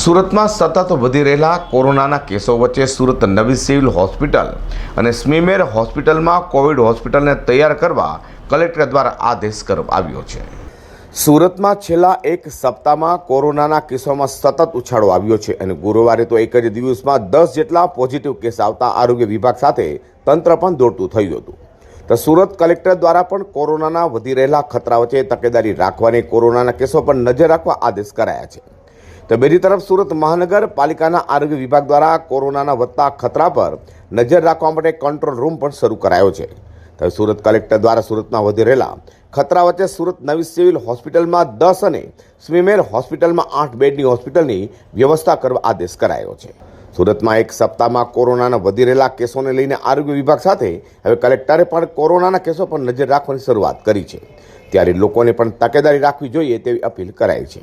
સુરતમાં સતત વધી રહેલા કોરોનાના કેસો વચ્ચે સુરત નવી સિવિલ હોસ્પિટલ અને સ્મીમેર હોસ્પિટલમાં કોવિડ હોસ્પિટલને તૈયાર કરવા કલેક્ટર દ્વારા આદેશ કરવામાં આવ્યો છે. સુરતમાં છેલ્લા એક સપ્તાહમાં કોરોનાના કેસોમાં સતત ઉછાળો આવ્યો છે અને ગુરુવારે તો એક જ દિવસમાં દસ જેટલા પોઝિટિવ કેસ આવતા આરોગ્ય વિભાગ સાથે તંત્ર પણ દોડતું થયું હતું. તો સુરત કલેક્ટર દ્વારા પણ કોરોનાના વધી રહેલા ખતરા વચ્ચે તકેદારી રાખવાની કોરોનાના કેસો પર નજર રાખવા આદેશ કરાયા છે. તો બીજી તરફ સુરત મહાનગરપાલિકાના આરોગ્ય વિભાગ દ્વારા કોરોનાના વધતા ખતરા પર નજર રાખવા માટે કંટ્રોલ રૂમ પણ શરૂ કરાયો છે. તો સુરત કલેક્ટર દ્વારા સુરતમાં વધી રહેલા ખતરા વચ્ચે સુરત નવી સિવિલ હોસ્પિટલમાં દસ અને સ્વીમેર હોસ્પિટલમાં આઠ બેડની હોસ્પિટલની વ્યવસ્થા કરવા આદેશ કરાયો છે. સુરતમાં એક સપ્તાહમાં કોરોનાના વધી રહેલા કેસોને લઈને આરોગ્ય વિભાગ સાથે હવે કલેક્ટરે પણ કોરોનાના કેસો પર નજર રાખવાની શરૂઆત કરી છે. ત્યારે લોકોને પણ તકેદારી રાખવી જોઈએ તેવી અપીલ કરાઈ છે.